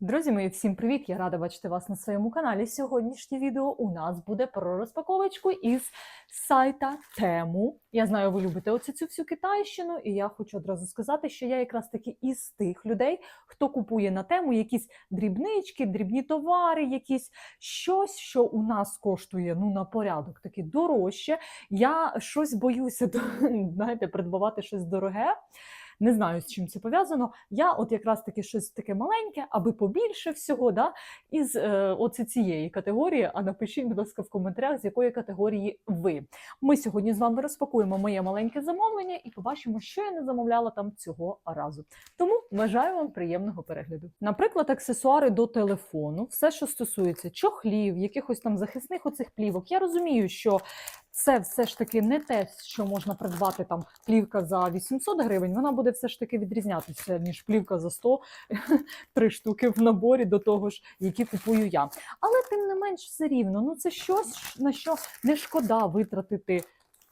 Друзі мої, всім привіт! Я рада бачити вас на своєму каналі. Сьогоднішнє відео у нас буде про розпаковочку із сайта Тему. Я знаю, ви любите оцю цю всю китайщину, і я хочу одразу сказати, що я якраз таки із тих людей, хто купує на тему якісь дрібнички, дрібні товари, якісь щось, що у нас коштує ну на порядок таки дорожче. Я щось боюся знаєте, придбавати щось дороге. Не знаю, з чим це пов'язано. Я от якраз таки щось таке маленьке, аби побільше всього, да, із е, оце цієї категорії. А напишіть, будь ласка, в коментарях, з якої категорії ви. Ми сьогодні з вами розпакуємо моє маленьке замовлення і побачимо, що я не замовляла там цього разу. Тому бажаю вам приємного перегляду. Наприклад, аксесуари до телефону, все, що стосується чохлів, якихось там захисних оцих плівок. Я розумію, що це все ж таки не те, що можна придбати там плівка за 800 гривень, вона буде все ж таки відрізнятися, ніж плівка за 100, три штуки в наборі до того ж, які купую я. Але тим не менш все рівно, ну це щось, на що не шкода витратити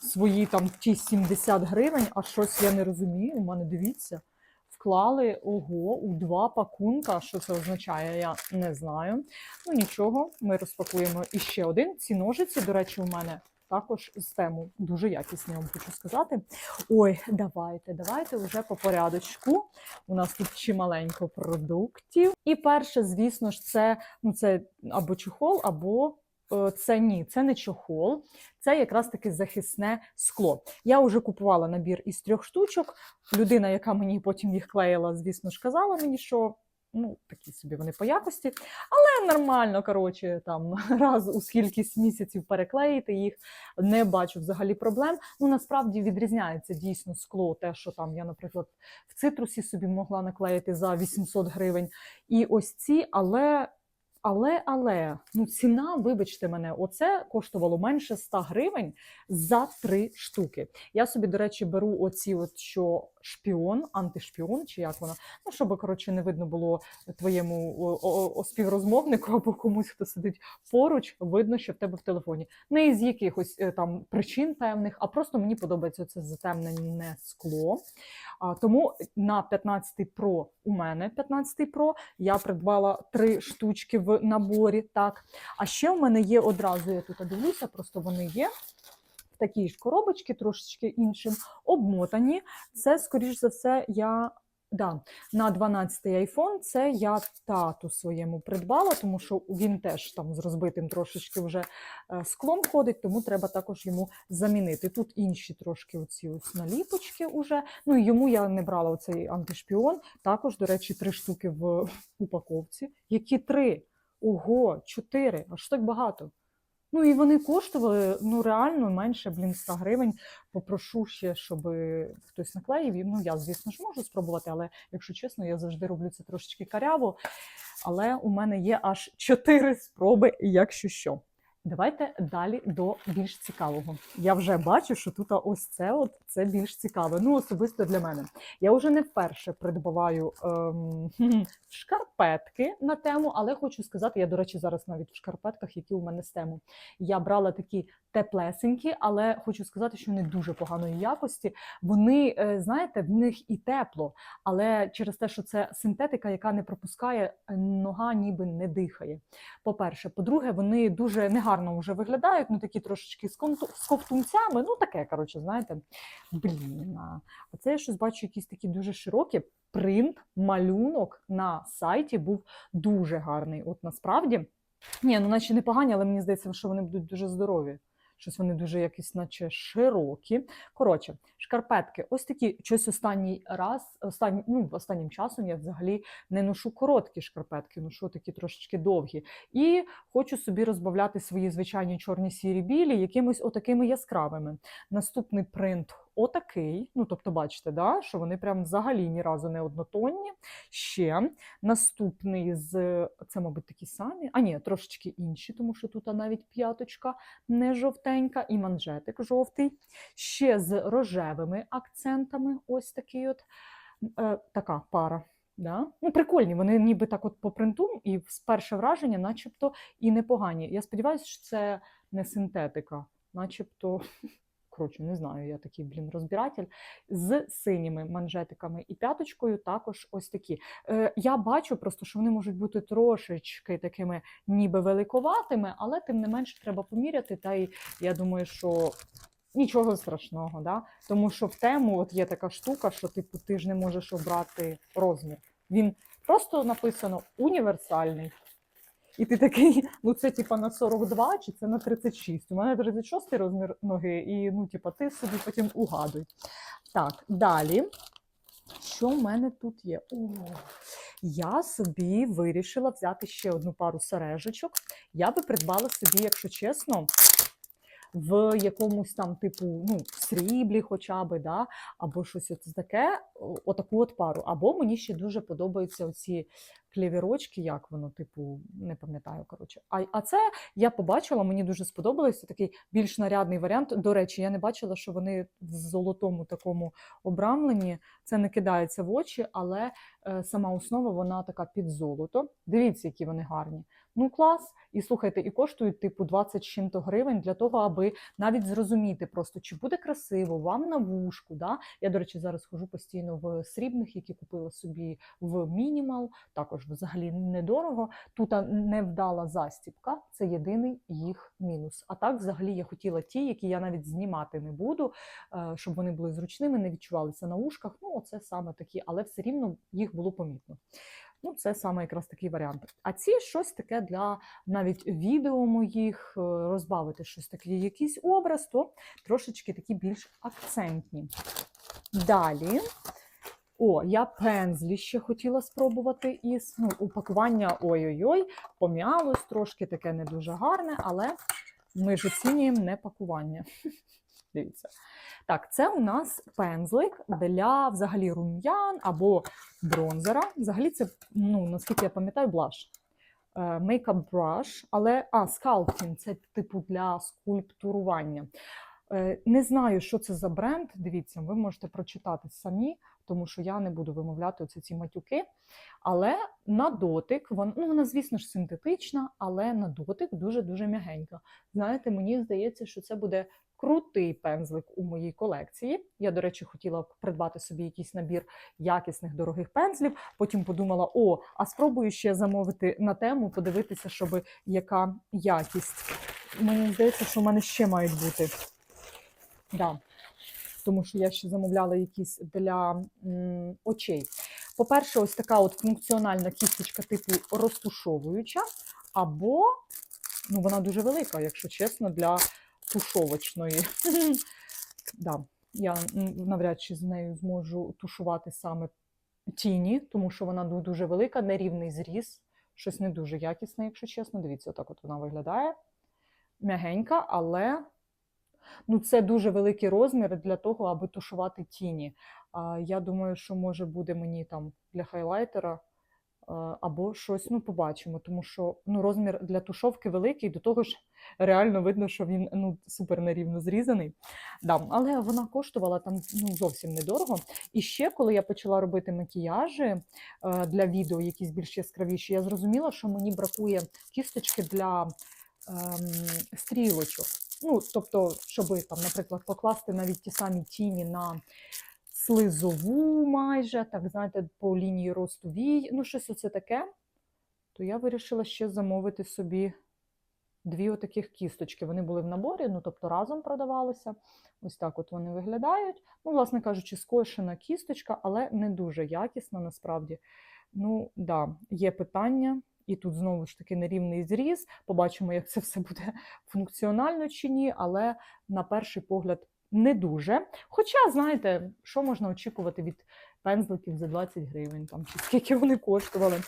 свої там ті 70 гривень, а щось я не розумію. У мене дивіться. Вклали ого у два пакунка. Що це означає? Я не знаю. Ну нічого, ми розпакуємо іще один. Ці ножиці, до речі, у мене також з тему дуже якісні, я вам хочу сказати. Ой, давайте, давайте вже по порядочку. У нас тут чималенько продуктів. І перше, звісно ж, це, ну, це або чохол, або е, це ні, це не чохол, це якраз таки захисне скло. Я вже купувала набір із трьох штучок. Людина, яка мені потім їх клеїла, звісно ж, казала мені, що ну, такі собі вони по якості, але нормально, коротше, там раз у скількись місяців переклеїти їх, не бачу взагалі проблем. Ну, насправді відрізняється дійсно скло, те, що там я, наприклад, в цитрусі собі могла наклеїти за 800 гривень. І ось ці, але. Але, але, ну ціна, вибачте мене, оце коштувало менше 100 гривень за три штуки. Я собі, до речі, беру оці, от що шпіон, антишпіон, чи як вона, ну щоб коротше не видно було твоєму співрозмовнику або комусь, хто сидить поруч, видно, що в тебе в телефоні. Не із якихось е, там причин певних, а просто мені подобається це затемнене скло. А, тому на 15 Pro у мене 15 Pro я придбала три штучки в наборі. Так, а ще у мене є одразу, я тут дивлюся, просто вони є. В такій ж коробочці, трошечки іншим, обмотані. Це, скоріш за все, я да, на 12-й iPhone це я тату своєму придбала, тому що він теж там з розбитим трошечки вже е, склом ходить, тому треба також йому замінити. Тут інші трошки оці ось наліпочки уже. Ну і йому я не брала оцей антишпіон. Також, до речі, три штуки в упаковці. Які три? Ого, чотири, аж так багато. Ну і вони коштували ну реально менше блін 100 гривень. Попрошу ще, щоб хтось наклеїв. Ну я, звісно ж, можу спробувати, але якщо чесно, я завжди роблю це трошечки каряво. Але у мене є аж чотири спроби, якщо що. Давайте далі до більш цікавого. Я вже бачу, що тут ось це от це більш цікаве. Ну, особисто для мене. Я вже не вперше придбаваю ем, шкарпетки на тему, але хочу сказати, я, до речі, зараз навіть в шкарпетках, які у мене з тему. Я брала такі теплесенькі, але хочу сказати, що вони дуже поганої якості. Вони, е, знаєте, в них і тепло, але через те, що це синтетика, яка не пропускає, е, нога ніби не дихає. По-перше, по-друге, вони дуже негарно вже виглядають, ну такі трошечки з ковтунцями. Ну таке, коротше, знаєте, блін. А це я щось бачу, якісь такі дуже широкі. Принт, малюнок на сайті був дуже гарний. От насправді. Ні, ну наче непогані, але мені здається, що вони будуть дуже здорові. Щось вони дуже якісь, наче широкі. Коротше, шкарпетки, ось такі щось останній раз, останні, ну, останнім часом я взагалі не ношу короткі шкарпетки, ношу такі трошечки довгі. І хочу собі розбавляти свої звичайні чорні сірі білі якимись отакими яскравими. Наступний принт отакий. Ну, тобто, бачите, да, що вони прям взагалі ні разу не однотонні. Ще наступний з це, мабуть, такі самі. А ні, трошечки інші, тому що тут навіть п'яточка не жовтенька, і манжетик жовтий. Ще з рожевими акцентами. Ось такий от е, така пара. Да? Ну, прикольні, вони ніби так от по принту, і з перше враження, начебто, і непогані. Я сподіваюся, що це не синтетика, начебто Коротше, не знаю, я такий, блін, розбиратель. З синіми манжетиками і п'яточкою також ось такі. Е, я бачу просто, що вони можуть бути трошечки такими ніби великоватими, але тим не менш треба поміряти. Та й я думаю, що нічого страшного, да? тому що в тему от є така штука, що типу ти ж не можеш обрати розмір. Він просто написано універсальний. І ти такий, ну це типа на 42 чи це на 36. У мене 36 розмір ноги, і ну, типа, ти собі потім угадуй. Так, далі. Що в мене тут є? О, я собі вирішила взяти ще одну пару сережечок. Я би придбала собі, якщо чесно, в якомусь там, типу, ну, сріблі хоча б, да? або щось от таке, отаку от пару. Або мені ще дуже подобаються оці клівірочки, як воно, типу, не пам'ятаю, коротше. А, а це я побачила, мені дуже сподобалося. Такий більш нарядний варіант. До речі, я не бачила, що вони в золотому такому обрамленні. Це не кидається в очі, але е, сама основа вона така під золото. Дивіться, які вони гарні. Ну клас. І слухайте, і коштують типу 20 з чим-то гривень для того, аби навіть зрозуміти просто, чи буде красиво вам на вушку. Да? Я, до речі, зараз хожу постійно в срібних, які купила собі в мінімал. Також взагалі недорого. Тут невдала застіпка, це єдиний їх мінус. А так, взагалі, я хотіла ті, які я навіть знімати не буду, е, щоб вони були зручними, не відчувалися на ушках. Ну, оце саме такі, але все рівно їх було помітно. Ну, це саме якраз такий варіант. А ці щось таке для навіть відео моїх, е, розбавити щось таке, якийсь образ, то трошечки такі більш акцентні. Далі. О, я пензлі ще хотіла спробувати із ну, упакування. Ой-ой-ой, пом'ялось трошки таке не дуже гарне, але ми ж оцінюємо не пакування. Дивіться. Так, це у нас пензлик для взагалі рум'ян або бронзера. Взагалі, це, ну, наскільки я пам'ятаю, блаш. Мейкап браш, але а, скалптінг це типу для скульптурування. Е, Не знаю, що це за бренд. Дивіться, ви можете прочитати самі, тому що я не буду вимовляти оці ці матюки. Але на дотик, вона, ну, вона, звісно ж, синтетична, але на дотик дуже-дуже м'ягенька. Знаєте, мені здається, що це буде крутий пензлик у моїй колекції. Я, до речі, хотіла придбати собі якийсь набір якісних дорогих пензлів. Потім подумала: о, а спробую ще замовити на тему, подивитися, щоб яка якість. Мені здається, що в мене ще мають бути. Да. Тому що я ще замовляла якісь для м, очей. По-перше, ось така от функціональна кісточка типу розтушовуюча, або ну, вона дуже велика, якщо чесно, для тушовочної. да, я навряд чи з нею зможу тушувати саме тіні, тому що вона дуже велика, нерівний зріз, щось не дуже якісне, якщо чесно. Дивіться, отак от вона виглядає. М'ягенька, але ну, це дуже великий розмір для того, аби тушувати тіні. А, я думаю, що може буде мені там для хайлайтера або щось, ну, побачимо, тому що ну, розмір для тушовки великий, до того ж реально видно, що він ну, супер нерівно зрізаний. Да, але вона коштувала там ну, зовсім недорого. І ще, коли я почала робити макіяжі е, для відео, якісь більш яскравіші, я зрозуміла, що мені бракує кісточки для ем, стрілочок. Ну, тобто, щоб там, наприклад, покласти навіть ті самі тіні на слизову майже, так знаєте, по лінії росту вій, ну щось оце таке, то я вирішила ще замовити собі дві отаких кісточки. Вони були в наборі, ну тобто разом продавалися. Ось так от вони виглядають. Ну, власне кажучи, скошена кісточка, але не дуже якісна насправді. Ну, да, є питання. І тут знову ж таки нерівний зріз. Побачимо, як це все буде функціонально чи ні, але на перший погляд не дуже. Хоча, знаєте, що можна очікувати від пензликів за 20 гривень, там, чи скільки вони коштували.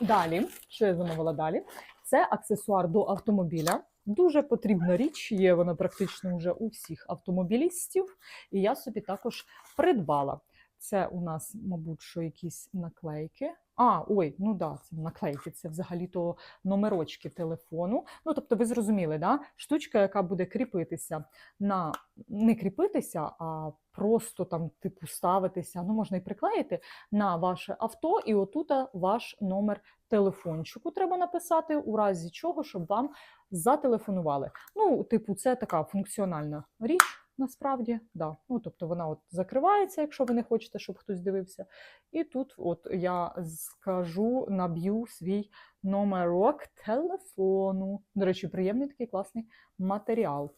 Далі, що я замовила далі? Це аксесуар до автомобіля. Дуже потрібна річ, є вона практично вже у всіх автомобілістів. І я собі також придбала. Це у нас, мабуть, що якісь наклейки. А, ой, ну да, це наклейки, це взагалі-то номерочки телефону. Ну, тобто, ви зрозуміли, да? штучка, яка буде кріпитися на не кріпитися, а просто там, типу, ставитися, ну, можна і приклеїти на ваше авто, і отут ваш номер телефончику треба написати, у разі чого, щоб вам зателефонували. Ну, типу, це така функціональна річ. Насправді, да. Ну, тобто вона от закривається, якщо ви не хочете, щоб хтось дивився. І тут от я скажу, наб'ю свій номерок телефону. До речі, приємний такий класний матеріал.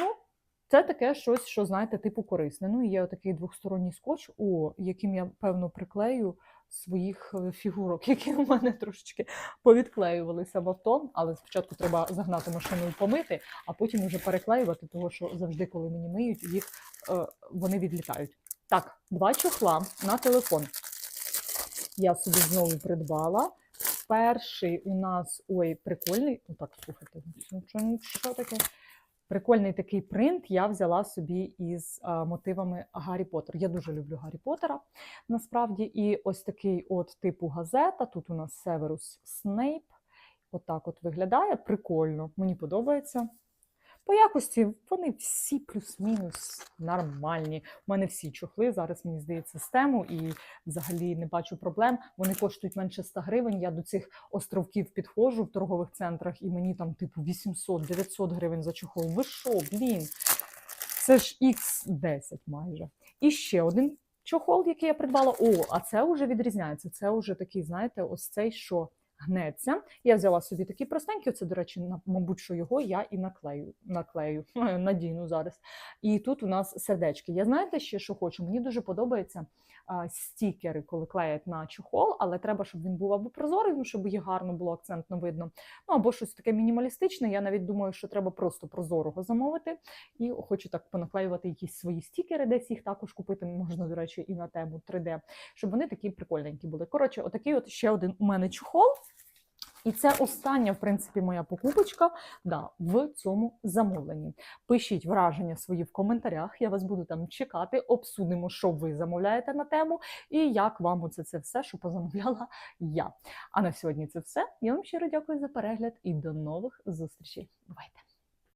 Ну, це таке щось, що, знаєте, типу корисне. Ну, і є такий двосторонній скотч, о, яким я, певно, приклею своїх е, фігурок, які у мене трошечки повідклеювалися в авто. Але спочатку треба загнати машину і помити, а потім вже переклеювати, тому що завжди, коли мені миють, їх е, вони відлітають. Так, два чохла на телефон. Я собі знову придбала. Перший у нас ой, прикольний. Ну так, слухайте, що, що таке? Прикольний такий принт я взяла собі із а, мотивами Гаррі Поттер. Я дуже люблю Гаррі Поттера насправді. І ось такий от типу газета. Тут у нас Северус Снейп. Отак от виглядає. Прикольно, мені подобається. По якості вони всі плюс-мінус нормальні. У мене всі чохли зараз, мені здається, з тему і взагалі не бачу проблем. Вони коштують менше 100 гривень. Я до цих островків підходжу в торгових центрах, і мені там, типу, 800-900 гривень за чохол. Ви що, блін? Це ж X10 майже. І ще один чохол, який я придбала. О, а це вже відрізняється. Це вже такий, знаєте, ось цей що гнеться. Я взяла собі такий простенький, це, до речі, на- мабуть, що його я і наклею, наклею, надіну зараз. І тут у нас сердечки. Я знаєте ще, що хочу? Мені дуже подобається а, стікери, коли клеять на чохол, але треба, щоб він був або прозорий, ну, щоб їх гарно було акцентно видно. Ну або щось таке мінімалістичне. Я навіть думаю, що треба просто прозорого замовити. І хочу так понаклеювати якісь свої стікери, десь їх також купити. Можна, до речі, і на тему 3D, щоб вони такі прикольненькі були. Коротше, отакий от ще один у мене чохол. І це остання, в принципі, моя покупочка да, в цьому замовленні. Пишіть враження свої в коментарях. Я вас буду там чекати, обсудимо, що ви замовляєте на тему, і як вам оце це все, що позамовляла я. А на сьогодні це все. Я вам щиро дякую за перегляд і до нових зустрічей. Бувайте!